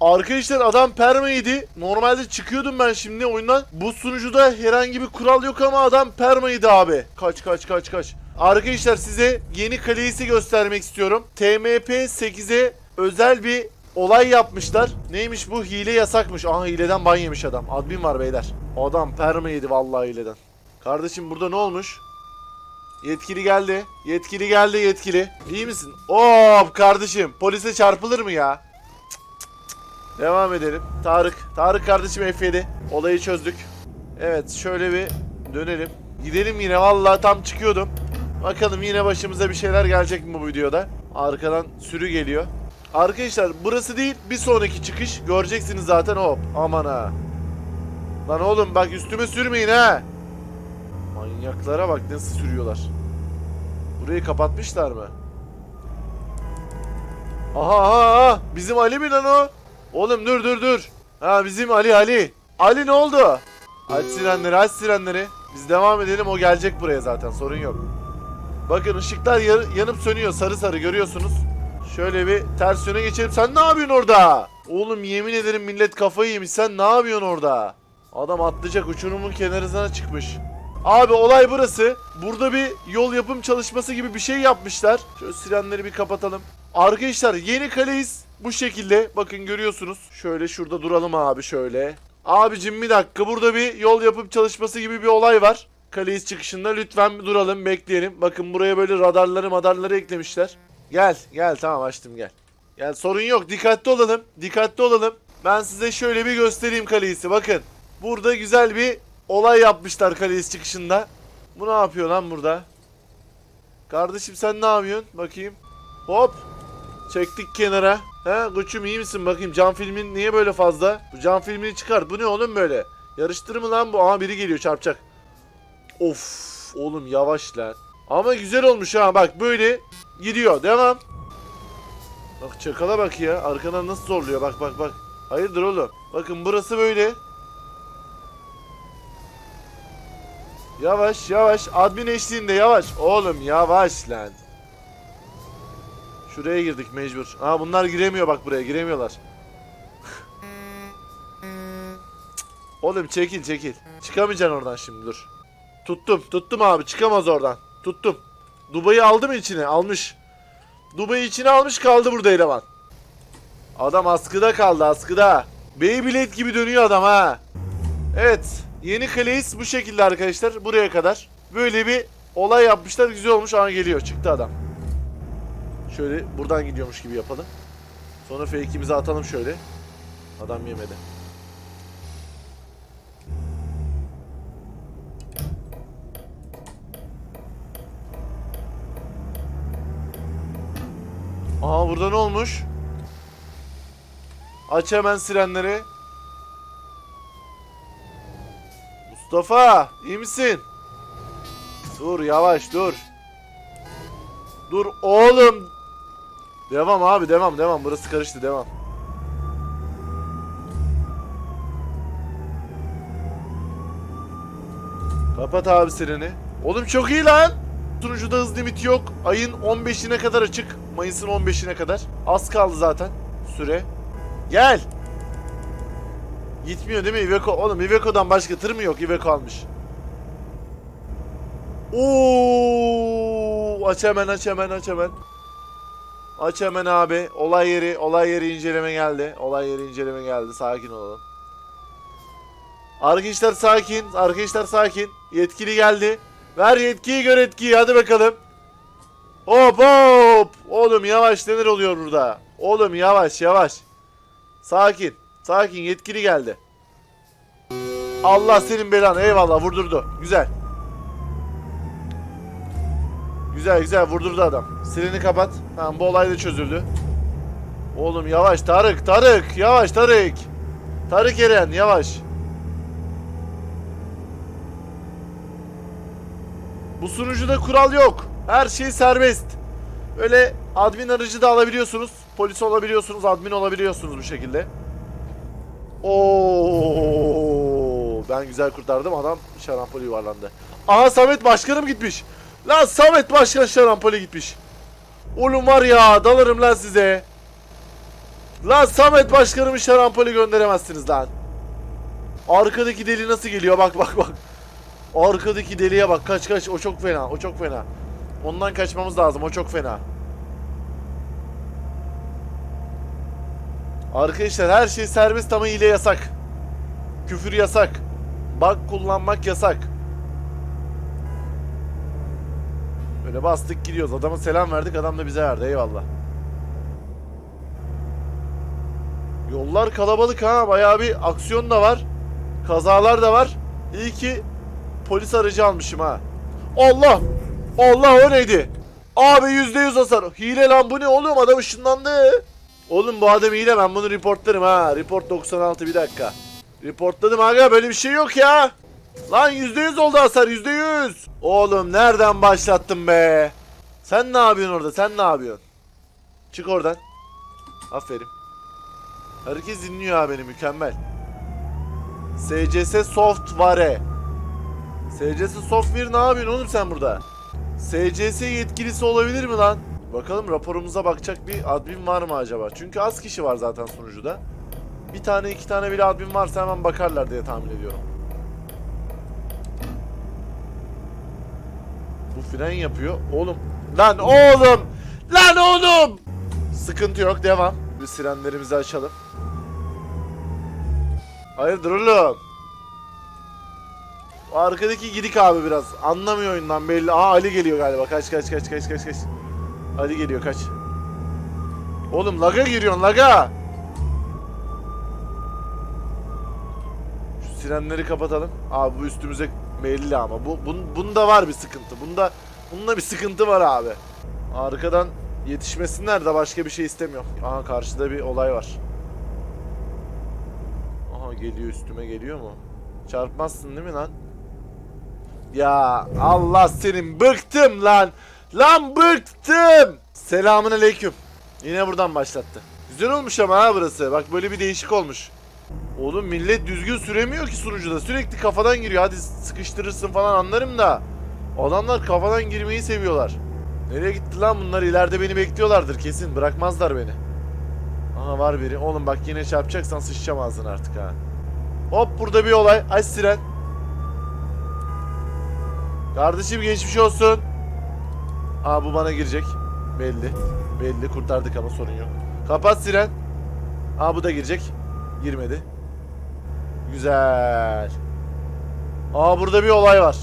Arkadaşlar adam permaydı. Normalde çıkıyordum ben şimdi oyundan. Bu sunucuda herhangi bir kural yok ama adam permaydı abi. Kaç kaç kaç kaç. Arkadaşlar size yeni kaleyi göstermek istiyorum. TMP 8'e özel bir olay yapmışlar. Neymiş bu? Hile yasakmış. Aha hileden ban yemiş adam. Admin var beyler. Adam perma yedi vallahi hileden. Kardeşim burada ne olmuş? Yetkili geldi. Yetkili geldi yetkili. İyi misin? Hop kardeşim. Polise çarpılır mı ya? Devam edelim. Tarık. Tarık kardeşim F7. Olayı çözdük. Evet şöyle bir dönelim. Gidelim yine vallahi tam çıkıyordum. Bakalım yine başımıza bir şeyler gelecek mi bu videoda? Arkadan sürü geliyor. Arkadaşlar burası değil bir sonraki çıkış. Göreceksiniz zaten hop. Aman ha. Lan oğlum bak üstüme sürmeyin ha. Manyaklara bak nasıl sürüyorlar. Burayı kapatmışlar mı? Aha aha aha. Bizim Ali mi lan o? Oğlum dur dur dur. Ha bizim Ali Ali. Ali ne oldu? Aç sirenleri aç sirenleri. Biz devam edelim o gelecek buraya zaten sorun yok. Bakın ışıklar yanıp sönüyor sarı sarı görüyorsunuz. Şöyle bir ters yöne geçelim. Sen ne yapıyorsun orada? Oğlum yemin ederim millet kafayı yemiş. Sen ne yapıyorsun orada? Adam atlayacak uçurumun kenarına çıkmış. Abi olay burası. Burada bir yol yapım çalışması gibi bir şey yapmışlar. Şöyle sirenleri bir kapatalım. Arkadaşlar yeni kaleyiz. Bu şekilde bakın görüyorsunuz. Şöyle şurada duralım abi şöyle. Abicim bir dakika burada bir yol yapım çalışması gibi bir olay var. Kaleyiz çıkışında lütfen bir duralım bekleyelim. Bakın buraya böyle radarları madarları eklemişler. Gel gel tamam açtım gel. Gel sorun yok dikkatli olalım. Dikkatli olalım. Ben size şöyle bir göstereyim kaleyisi bakın. Burada güzel bir olay yapmışlar kaleyiz çıkışında. Bu ne yapıyor lan burada? Kardeşim sen ne yapıyorsun? Bakayım. Hop. Çektik kenara. He koçum iyi misin bakayım cam filmin niye böyle fazla? Bu cam filmini çıkart. Bu ne oğlum böyle? Yarıştır mı lan bu? Aha biri geliyor çarpacak. Of oğlum yavaş lan. Ama güzel olmuş ha bak böyle gidiyor. Devam. Bak çakala bak ya. Arkadan nasıl zorluyor bak bak bak. Hayırdır oğlum? Bakın burası böyle. Yavaş yavaş admin eşliğinde yavaş. Oğlum yavaş lan. Şuraya girdik mecbur. Aa bunlar giremiyor bak buraya giremiyorlar. Oğlum çekil çekil. Çıkamayacaksın oradan şimdi dur. Tuttum tuttum abi çıkamaz oradan. Tuttum. Dubai'yi aldı mı içine? Almış. Dubai'yi içine almış kaldı burada eleman. Adam askıda kaldı askıda. Beyblade gibi dönüyor adam ha. Evet. Yeni kaleyiz bu şekilde arkadaşlar. Buraya kadar. Böyle bir olay yapmışlar. Güzel olmuş. Ama geliyor. Çıktı adam. Şöyle buradan gidiyormuş gibi yapalım. Sonra fake'imizi atalım şöyle. Adam yemedi. Aha burada ne olmuş? Aç hemen sirenleri. Mustafa iyi misin? Dur yavaş dur. Dur oğlum. Devam abi devam devam burası karıştı devam. Kapat abi sireni. Oğlum çok iyi lan. Sunucuda hız limiti yok. Ayın 15'ine kadar açık. Mayıs'ın 15'ine kadar. Az kaldı zaten süre. Gel. Gitmiyor değil mi Iveco? Oğlum Iveco'dan başka tır mı yok? Iveco almış. Oo, aç hemen aç hemen aç hemen. Aç hemen abi. Olay yeri, olay yeri inceleme geldi. Olay yeri inceleme geldi. Sakin olalım. Arkadaşlar sakin. Arkadaşlar sakin. Yetkili geldi. Ver yetkiyi gör etkiyi. Hadi bakalım. Hop hop. Oğlum yavaş neler oluyor burada? Oğlum yavaş yavaş. Sakin. Sakin yetkili geldi. Allah senin belanı. Eyvallah vurdurdu. Güzel. Güzel güzel vurdurdu adam. Sireni kapat. Tamam bu olay da çözüldü. Oğlum yavaş Tarık Tarık yavaş Tarık. Tarık Eren yavaş. Bu sunucuda kural yok. Her şey serbest. Öyle admin aracı da alabiliyorsunuz. Polis olabiliyorsunuz, admin olabiliyorsunuz bu şekilde. Oo, ben güzel kurtardım. Adam şarampole yuvarlandı. Aha Samet başkanım gitmiş. Lan Samet başkan şarampole gitmiş. Oğlum var ya dalarım lan size. Lan Samet başkanımı şarampole gönderemezsiniz lan. Arkadaki deli nasıl geliyor bak bak bak. Arkadaki deliye bak kaç kaç o çok fena o çok fena. Ondan kaçmamız lazım o çok fena. Arkadaşlar her şey serbest ama hile yasak. Küfür yasak. Bug kullanmak yasak. Böyle bastık gidiyoruz. Adama selam verdik adam da bize verdi eyvallah. Yollar kalabalık ha bayağı bir aksiyon da var. Kazalar da var. İyi ki polis aracı almışım ha. Allah! Allah o neydi? Abi yüzde yüz hasar. Hile lan bu ne oğlum adam ışınlandı. Oğlum bu adam hile ben bunu reportlarım ha. Report 96 bir dakika. Reportladım aga böyle bir şey yok ya. Lan yüzde yüz oldu hasar yüzde yüz. Oğlum nereden başlattın be? Sen ne yapıyorsun orada sen ne yapıyorsun? Çık oradan. Aferin. Herkes dinliyor ha beni mükemmel. SCS Software. SCS Software ne yapıyorsun oğlum sen burada? SCS yetkilisi olabilir mi lan? Bakalım raporumuza bakacak bir admin var mı acaba? Çünkü az kişi var zaten sunucuda. Bir tane iki tane bile admin varsa hemen bakarlar diye tahmin ediyorum. Fren yapıyor. Oğlum. Lan oğlum. Lan oğlum. Sıkıntı yok devam. Bir sirenlerimizi açalım. Hayırdır oğlum? O Arkadaki gidik abi biraz. Anlamıyor oyundan belli. Aha Ali geliyor galiba. Kaç kaç kaç kaç kaç kaç. Ali geliyor kaç. Oğlum laga giriyorsun laga. Şu sirenleri kapatalım. Abi bu üstümüze belli ama. Bu bun, bunda var bir sıkıntı. Bunda bunda bir sıkıntı var abi. Arkadan yetişmesinler de başka bir şey istemiyorum. Aha karşıda bir olay var. Aha geliyor üstüme geliyor mu? Çarpmazsın değil mi lan? Ya Allah senin bıktım lan. Lan bıktım. Selamun aleyküm. Yine buradan başlattı. Güzel olmuş ama ha burası. Bak böyle bir değişik olmuş. Oğlum millet düzgün süremiyor ki sunucuda. Sürekli kafadan giriyor. Hadi sıkıştırırsın falan anlarım da. Adamlar kafadan girmeyi seviyorlar. Nereye gitti lan bunlar? İleride beni bekliyorlardır kesin. Bırakmazlar beni. Aha var biri. Oğlum bak yine çarpacaksan sıçacağım ağzına artık ha. Hop burada bir olay. Aç siren. Kardeşim geçmiş olsun. Aa bu bana girecek. Belli. Belli kurtardık ama sorun yok. Kapat siren. Aa bu da girecek. Girmedi. Güzel. Aa burada bir olay var.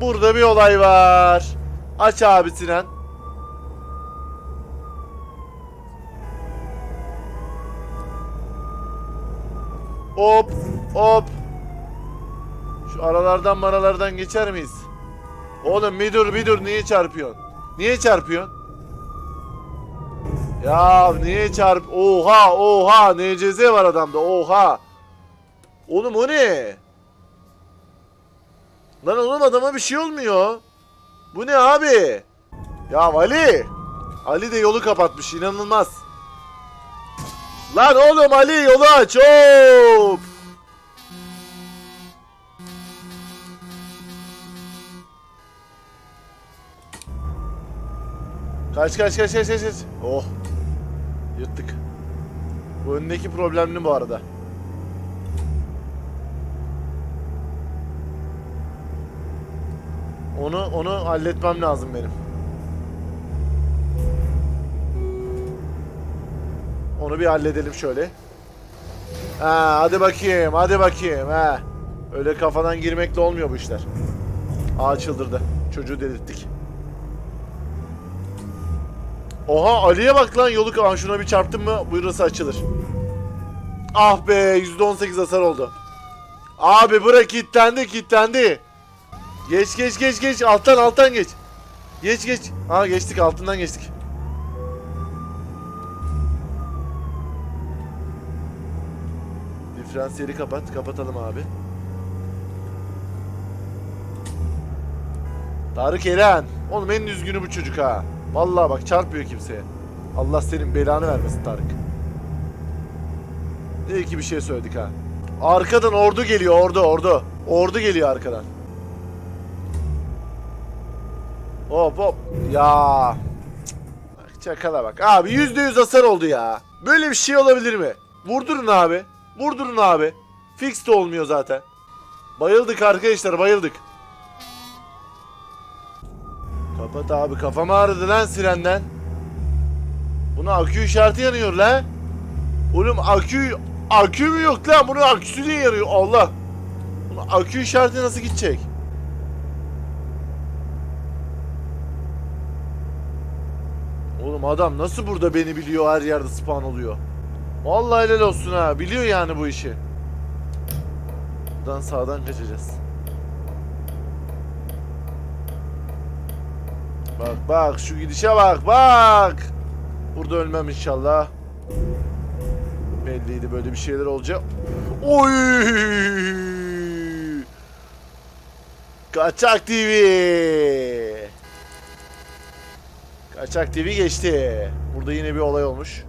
Burada bir olay var. Aç abi Sinan. Hop hop. Şu aralardan maralardan geçer miyiz? Oğlum bir dur bir dur niye çarpıyorsun? Niye çarpıyorsun? Ya niye çarp? Oha oha NCZ var adamda oha. Oğlum o ne? Lan oğlum adama bir şey olmuyor. Bu ne abi? Ya Ali. Ali de yolu kapatmış inanılmaz. Lan oğlum Ali yolu aç hop. Kaç kaç kaç kaç kaç. Oh. Yırttık. Bu öndeki problemli bu arada. Onu onu halletmem lazım benim. Onu bir halledelim şöyle. Ha, hadi bakayım, hadi bakayım. Ha. Öyle kafadan girmekle olmuyor bu işler. Aa çıldırdı. Çocuğu delirttik. Oha Ali'ye bak lan yolu kalan şuna bir çarptın mı burası açılır. Ah be %18 hasar oldu. Abi bırak kilitlendi kilitlendi. Geç geç geç geç alttan alttan geç. Geç geç. Ha geçtik altından geçtik. Diferansiyeli kapat. Kapatalım abi. Tarık Eren. Oğlum en düzgünü bu çocuk ha. Vallahi bak çarpmıyor kimseye. Allah senin belanı vermesin Tarık. İyi ki bir şey söyledik ha. Arkadan ordu geliyor ordu ordu. Ordu geliyor arkadan. Hop hop. Ya. Çakala bak. Abi yüzde yüz hasar oldu ya. Böyle bir şey olabilir mi? Vurdurun abi. Vurdurun abi. Fix de olmuyor zaten. Bayıldık arkadaşlar bayıldık. Kapat abi kafam ağrıdı lan sirenden. Buna akü işareti yanıyor lan. Oğlum akü akü mü yok lan? Bunun aküsü niye yanıyor? Allah. Bunun akü işareti nasıl gidecek? Oğlum adam nasıl burada beni biliyor her yerde spawn oluyor. Vallahi helal olsun ha. Biliyor yani bu işi. Buradan sağdan kaçacağız. Bak bak şu gidişe bak bak. Burada ölmem inşallah. Belliydi böyle bir şeyler olacak. Oy! Kaçak TV. Kaçak TV geçti. Burada yine bir olay olmuş.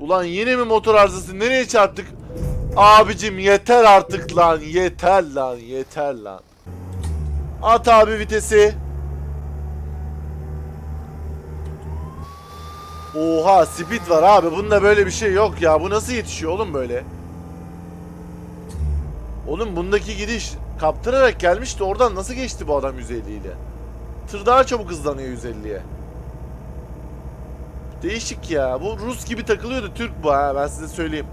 Ulan yine mi motor arızası? Nereye çarptık? Abicim yeter artık lan. Yeter lan. Yeter lan. At abi vitesi. Oha speed var abi. Bunda böyle bir şey yok ya. Bu nasıl yetişiyor oğlum böyle? Oğlum bundaki gidiş kaptırarak gelmişti. Oradan nasıl geçti bu adam 150 ile? Tır daha çabuk hızlanıyor 150'ye. Değişik ya. Bu Rus gibi takılıyordu. Türk bu ha. Ben size söyleyeyim.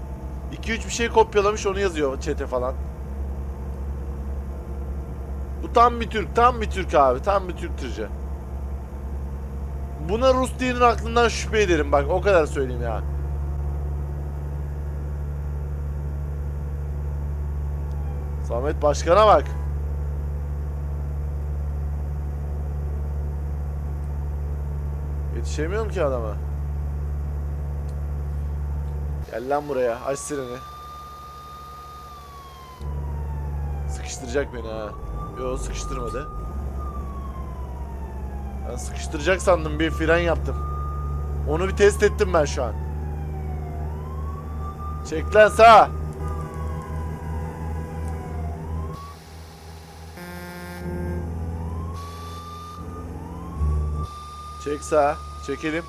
2-3 bir şey kopyalamış onu yazıyor çete falan. Tam bir Türk. Tam bir Türk abi. Tam bir Türk tırcı. Buna Rus diyenin aklından şüphe ederim. Bak o kadar söyleyeyim ya. Samet Başkan'a bak. Yetişemiyorum ki adama. Gel lan buraya. Aç sireni. Sıkıştıracak beni ha. Yo sıkıştırmadı. Ben sıkıştıracak sandım bir fren yaptım. Onu bir test ettim ben şu an. Çek lan sağa. Çek sağa. Çekelim.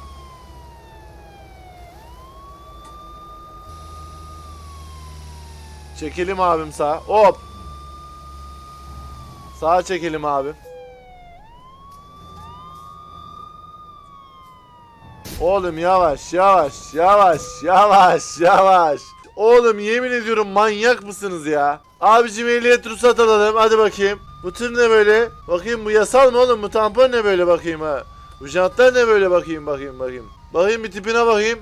Çekelim abim sağa. Hop. Sağa çekelim abim. Oğlum yavaş yavaş yavaş yavaş yavaş. Oğlum yemin ediyorum manyak mısınız ya? Abicim ehliyet ruhsat alalım hadi bakayım. Bu tır ne böyle? Bakayım bu yasal mı oğlum? Bu tampon ne böyle bakayım ha? Bu jantlar ne böyle bakayım bakayım bakayım. Bakayım bir tipine bakayım.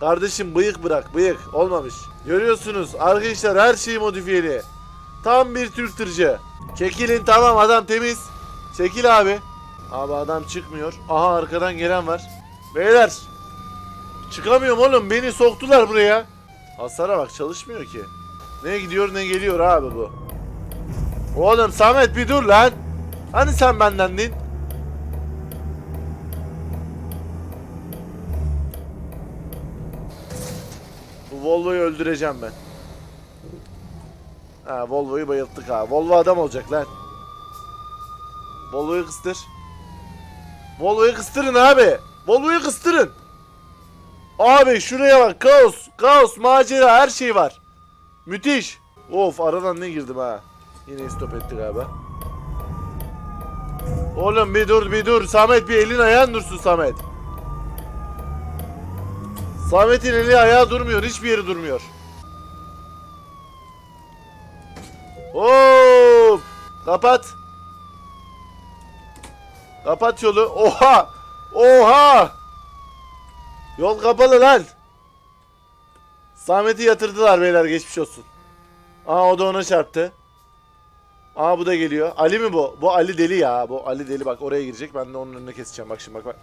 Kardeşim bıyık bırak bıyık olmamış. Görüyorsunuz arkadaşlar her şeyi modifiyeli. Tam bir Türk tırcı. Çekilin tamam adam temiz. Çekil abi. Abi adam çıkmıyor. Aha arkadan gelen var. Beyler. Çıkamıyorum oğlum beni soktular buraya. Hasara bak çalışmıyor ki. Ne gidiyor ne geliyor abi bu. Oğlum Samet bir dur lan. Hani sen bendendin? Bu Volvo'yu öldüreceğim ben. Ha Volvo'yu bayılttık ha. Volvo adam olacak lan. Volvo'yu kıstır. Volvo'yu kıstırın abi. Volvo'yu kıstırın. Abi şuraya bak. Kaos, kaos, macera her şey var. Müthiş. Of aradan ne girdim ha. Yine stop etti galiba. Oğlum bir dur bir dur. Samet bir elin ayağın dursun Samet. Samet'in eli ayağı durmuyor. Hiçbir yeri durmuyor. Hop! Kapat. Kapat yolu. Oha! Oha! Yol kapalı lan. Samet'i yatırdılar beyler geçmiş olsun. Aa o da ona çarptı. Aa bu da geliyor. Ali mi bu? Bu Ali deli ya. Bu Ali deli bak oraya girecek. Ben de onun önüne keseceğim. Bak şimdi bak bak.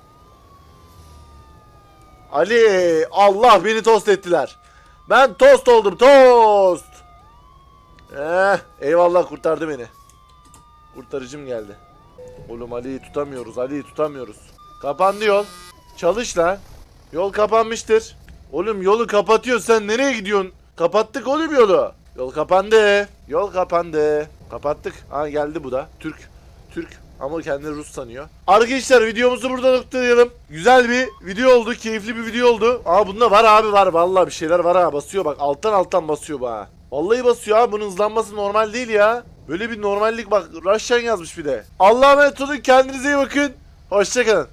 Ali! Allah beni tost ettiler. Ben tost oldum tost. Eh, eyvallah kurtardı beni. Kurtarıcım geldi. Oğlum Ali'yi tutamıyoruz. Ali'yi tutamıyoruz. Kapandı yol. Çalış lan. Yol kapanmıştır. Oğlum yolu kapatıyor. Sen nereye gidiyorsun? Kapattık oğlum yolu. Yol kapandı. Yol kapandı. Kapattık. Ha geldi bu da. Türk. Türk. Ama kendini Rus sanıyor. Arkadaşlar videomuzu burada noktalayalım. Güzel bir video oldu. Keyifli bir video oldu. Aa bunda var abi var. Vallahi bir şeyler var ha. Basıyor bak. Alttan alttan basıyor bu ha. Vallahi basıyor abi. Bunun hızlanması normal değil ya. Böyle bir normallik bak. Russian yazmış bir de. Allah'a emanet olun. Kendinize iyi bakın. Hoşçakalın.